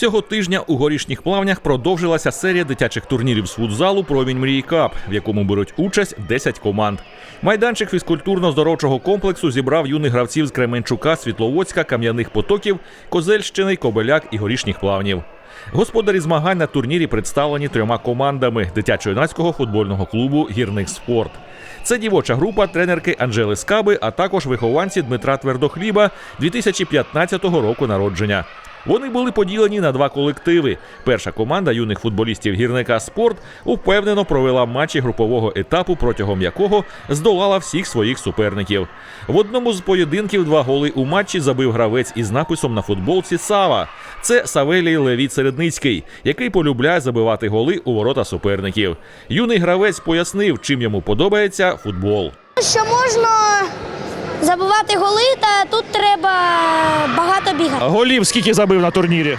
Цього тижня у горішніх плавнях продовжилася серія дитячих турнірів з футзалу Промінь мрії Кап, в якому беруть участь 10 команд. Майданчик фізкультурно-здоровчого комплексу зібрав юних гравців з Кременчука, Світловодська, Кам'яних Потоків, Козельщини, Кобеляк і горішніх плавнів. Господарі змагань на турнірі представлені трьома командами дитячо-юнацького футбольного клубу Гірник Спорт. Це дівоча група тренерки Анжели Скаби, а також вихованці Дмитра Твердохліба 2015 року народження. Вони були поділені на два колективи. Перша команда юних футболістів гірника спорт упевнено провела матчі групового етапу, протягом якого здолала всіх своїх суперників. В одному з поєдинків два голи у матчі забив гравець із написом на футболці Сава. Це Савелій Левіт Середницький, який полюбляє забивати голи у ворота суперників. Юний гравець пояснив, чим йому подобається футбол. Що можна забивати голи, та тут треба багато бігати. Голів скільки забив на турнірі?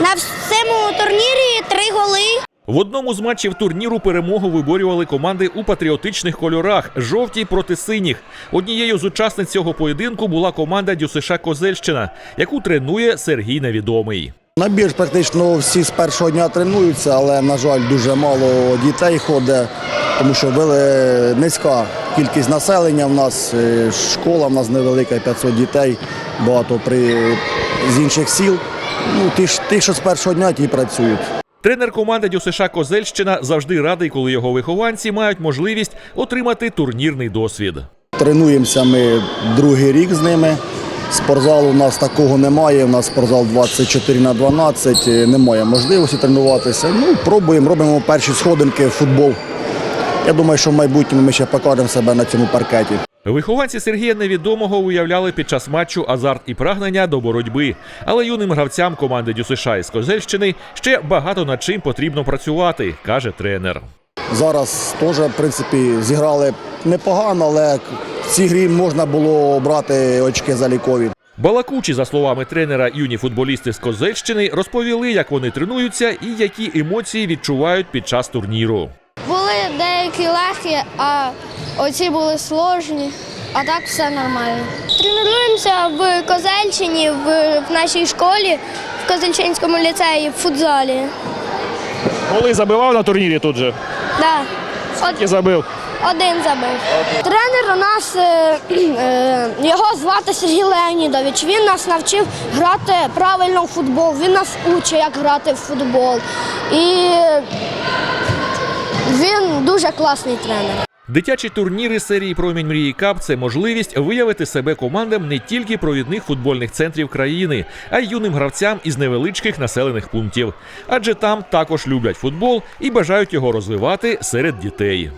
На всьому турнірі три голи. В одному з матчів турніру перемогу виборювали команди у патріотичних кольорах жовті проти синіх. Однією з учасниць цього поєдинку була команда ДЮСШ Козельщина, яку тренує Сергій Невідомий. Набір практично всі з першого дня тренуються, але, на жаль, дуже мало дітей ходить, тому що вели- низька кількість населення в нас, е, школа в нас невелика, 500 дітей, багато при, з інших сіл. Ну, ті, ті, що з першого дня, ті працюють. Тренер команди ДЮСШ Козельщина завжди радий, коли його вихованці мають можливість отримати турнірний досвід. Тренуємося ми другий рік з ними. Спортзалу у нас такого немає. У нас спортзал 24 на 12, е, немає можливості тренуватися. Ну, пробуємо, робимо перші сходинки в футбол. Я думаю, що в майбутньому ми ще покажемо себе на цьому паркеті. Вихованці Сергія Невідомого уявляли під час матчу азарт і прагнення до боротьби. Але юним гравцям команди ДЮСШ із Козельщини ще багато над чим потрібно працювати, каже тренер. Зараз теж, в принципі, зіграли непогано, але в цій грі можна було брати очки залікові. Балакучі, за словами тренера, юні футболісти з Козельщини розповіли, як вони тренуються і які емоції відчувають під час турніру. Були деякі легкі, а оці були сложні, а так все нормально. Тренуємося в Козельщині, в, в нашій школі, в Козельчинському ліцеї, в футзалі. Голи забивав на турнірі тут же. Да. Скільки забив? Один забив. Тренер нас е, е, його звати Сергій Леонідович. Він нас навчив грати правильно в футбол. Він нас учить, як грати в футбол. І він дуже класний тренер. Дитячі турніри серії Промінь мрії Кап це можливість виявити себе командам не тільки провідних футбольних центрів країни, а й юним гравцям із невеличких населених пунктів. Адже там також люблять футбол і бажають його розвивати серед дітей.